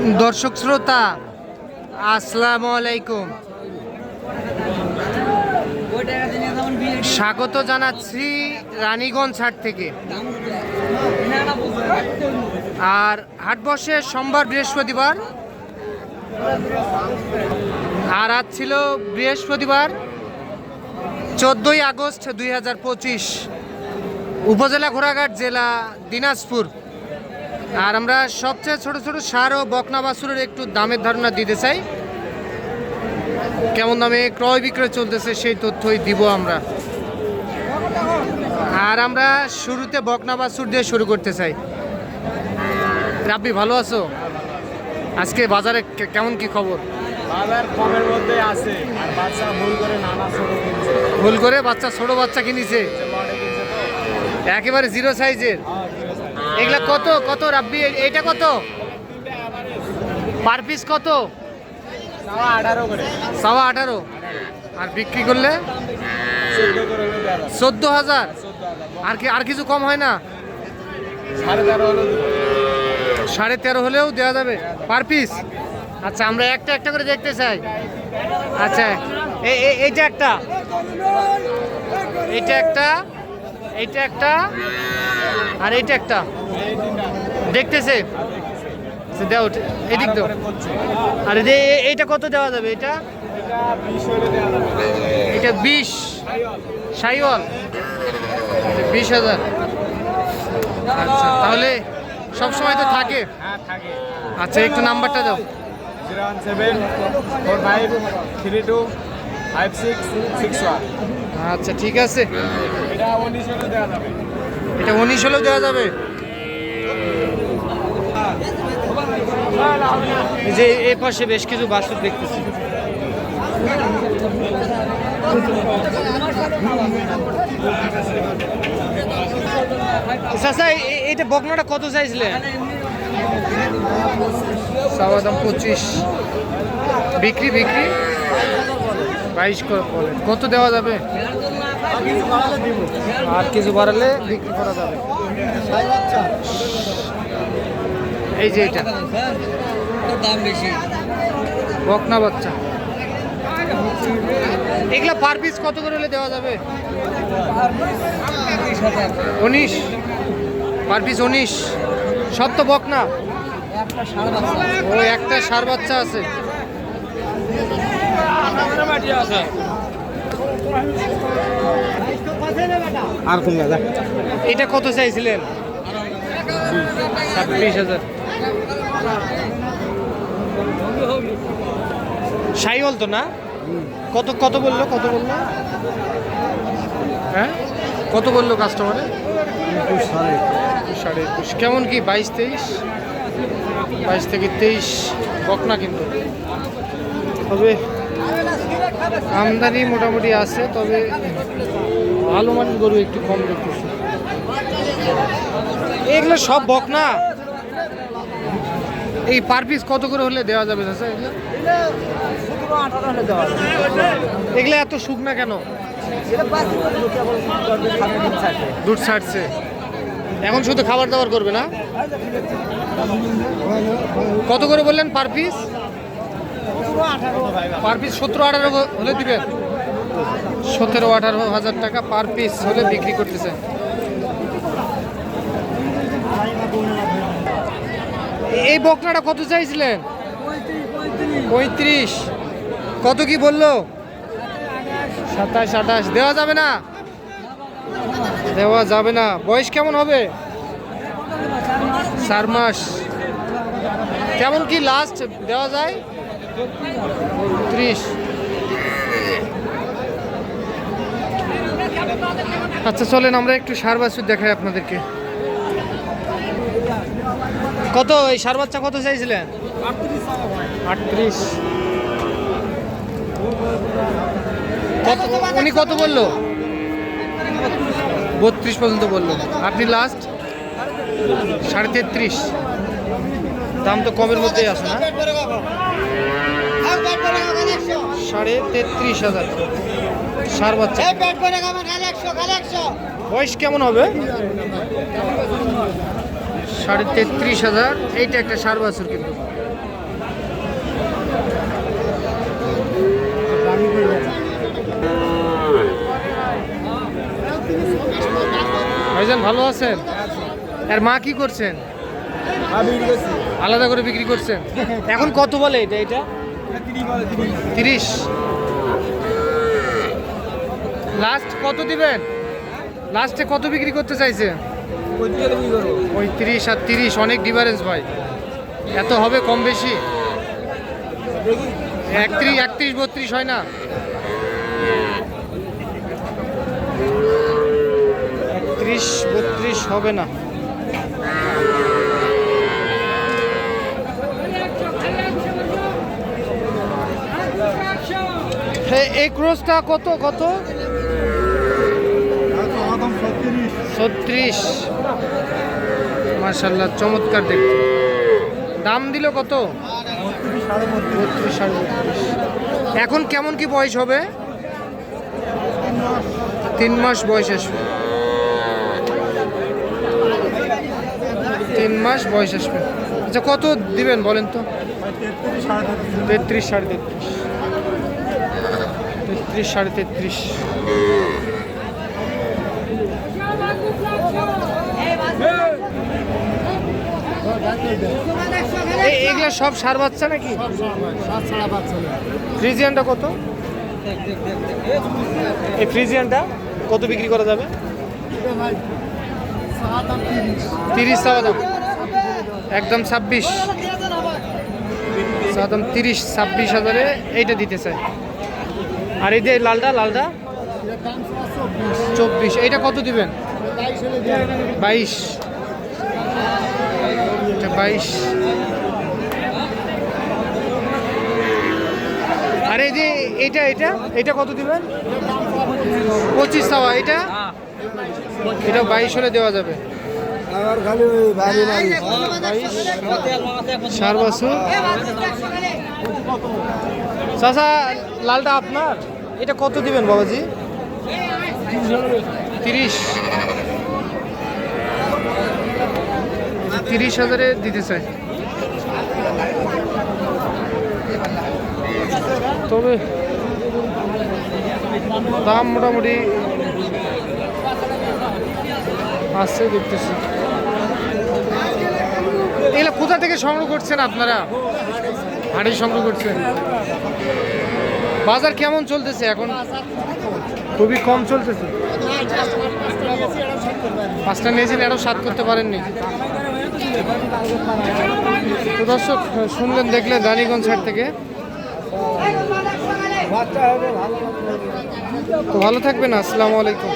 দর্শক শ্রোতা, আসসালামু আলাইকুম। স্বাগত জানাচ্ছি রানীগঞ্জ হাট থেকে। আর হাট বসে সোমবার বৃহস্পতিবার। আর আজ ছিল বৃহস্পতিবার, চোদ্দোই আগস্ট দুই হাজার পঁচিশ। উপজেলা ঘোড়াঘাট জেলা দিনাজপুর। আর আমরা সবচেয়ে ছোট ছোট সার ও বকনা বাছুরের একটু দামের ধারণা দিতে চাই। কেমন দামে ক্রয় বিক্রয় চলতেছে সেই তথ্যই দিব আমরা। আর আমরা শুরুতে বকনা বাছুর দিয়ে শুরু করতে চাই। রাব্বি ভালো আছো? আজকে বাজারে কেমন কি খবর? বাজার কমের মধ্যে আছে। আর বাচ্চা ভুল করে নানা ছোট ভুল করে বাচ্চা ছোট বাচ্চা কিনেছে। একেবারে জিরো সাইজের। এগুলা কত? কত রাব্বি? এ- এইটা কত? পার পিস কত? সাওয়া আঠারো আর বিক্রি করলে? চোদ্দ হাজার। আর কি আর কিছু কম হয় না? সাড়ে তেরো হলেও দেওয়া যাবে। পার পিস আচ্ছা আমরা একটা একটা করে দেখতে চাই। আচ্ছা এইটা একটা। এইটা একটা। এইটা একটা আর এইটা একটা। দেখতেছে? দাও এদিক দাও আর যে এইটা কত দেওয়া যাবে? এটা? এটা বিশ। সাইওয়াল। বিশ হাজার। আচ্ছা তাহলে সব সময় তো থাকে। হ্যাঁ থাকে। আচ্ছা একটু নাম্বারটা দাও। Zero one seven four five three two five six six one. আচ্ছা ঠিক আছে। এটা উনিশ হলেও দেওয়া যাবে। যে এ পাশে বেশ কিছু বাসুর দেখতেছি। এটা বকনাটা কত দাম পঁচিশ। বিক্রি বিক্রি? বাইশ কত দেওয়া যাবে? আর কিছু বাড়ালে বিক্রি করা যাবে। এই যে এটা। দাম বেশি বকনা বাচ্চা। এগুলা পার পিস কত করে হলে দেওয়া যাবে? উনিশ। পার পিস উনিশ। সব তো বকনা? ও, একটা সার বাচ্চা আছে। আর দাদা এটা কত চাইছিলেন? ছাব্বিশ হাজার। সাইওয়াল তো না? কত কত বলল কত বলল? হ্যাঁ? কত বলল কাস্টমারে সাড়ে একুশ। কেমন কি বাইশ তেইশ? বাইশ থেকে তেইশ বকনা কিন্তু। তবে আমদানি মোটামুটি আছে, তবে ভালো মানের গরু একটু কম দেখতেছি। এগুলো সব বক না এই পার পিস কত করে হলে দেওয়া যাবে এগুলো? এগুলো এত শুকনা কেন? দুধ ছাড়ছে। এখন শুধু খাবার দাবার করবে না? কত করে বললেন পার পিস পার পিস সতেরো আঠারো হলে দিবে। সতেরো আঠারো হাজার টাকা পার পিস হলে বিক্রি করতেছে। এই বকনাটা কত চাইছিলেন? পঁয়ত্রিশ। কত কি বলল? সাতাশ, আঠাশ। দেওয়া যাবে না? দেওয়া যাবে না। বয়স কেমন হবে? চার মাস। কেমন কি লাস্ট দেওয়া যায়? ত্রিশ। আচ্ছা চলেন, আমরা একটু সার বাছুর দেখাই আপনাদেরকে। কত? এই সার বাচ্চা কত চাইছিলেন? আটত্রিশ। কত? উনি কত বলল? বত্রিশ পর্যন্ত বলল। আপনি লাস্ট সাড়ে তেত্রিশ। দাম তো কমের মধ্যেই আছে না? সাড়ে তেত্রিশ হাজার। সার বাচ্চা। বয়স কেমন হবে? সাড়ে তেত্রিশ হাজার এইটা একটা সার বাছুর কিন্তু। ভাইজান ভালো আছেন? আর মা কি করছেন? আমি আলাদা করে বিক্রি করছেন? এখন কত বলে এটা এটা? তিরিশ। লাস্ট কত দিবেন? লাস্টে কত বিক্রি করতে চাইছে? ওই তিরিশ আর তিরিশ, অনেক ডিফারেন্স ভাই। এত হবে কম বেশি? একত্রিশ একত্রিশ, বত্রিশ হয় না? একত্রিশ, বত্রিশ হবে না। এই ক্রোসটা কত কত? ছত্রিশ। মার্শাল্লাহ চমৎকার দেখতে। দাম দিল কত? বত্রিশ বত্রিশ। এখন কেমন কি বয়স হবে? তিন মাস। বয়স আসবে। তিন মাস বয়স আসবে। আচ্ছা কত দিবেন বলেন তো? তেত্রিশ সাড়ে তেত্রিশ। তেত্রিশ সাড়ে তেত্রিশ। এই- এগুলো সব সার বাচ্চা নাকি? ফ্রিজিয়ানটা কত? এই ফ্রিজিয়ানটা কত বিক্রি করা যাবে? তিরিশ। টাকা দাম একদম ছাব্বিশ। দাম তিরিশ ছাব্বিশ হাজারে এইটা দিতে চাই। আর এই যে লালটা লালটা চব্বিশ। এইটা কত দিবেন? বাইশ। বাইশ। আর এই যে এটা এটা এটা কত দিবেন? পঁচিশ টাকা এটা এটা বাইশ হলে দেওয়া যাবে। সার বছর চাচা লালটা আপনার? এটা কত দিবেন, বাবাজি? তিরিশ। তিরিশ হাজারে দিতে চাই। তবে দাম মোটামুটি আসছে দেখতেছি। এগুলো কোথা থেকে সংগ্রহ করছেন আপনারা? হাড়ি সংগ্রহ করছেন। বাজার কেমন চলতেছে এখন? খুবই কম চলতেছে। পাঁচটা নিয়েছেন এরও সাত করতে পারেননি। তো দর্শক শুনলেন দেখলেন রানীগঞ্জ সাইড থেকে। তো ভালো থাকবেন আসসালামু আলাইকুম।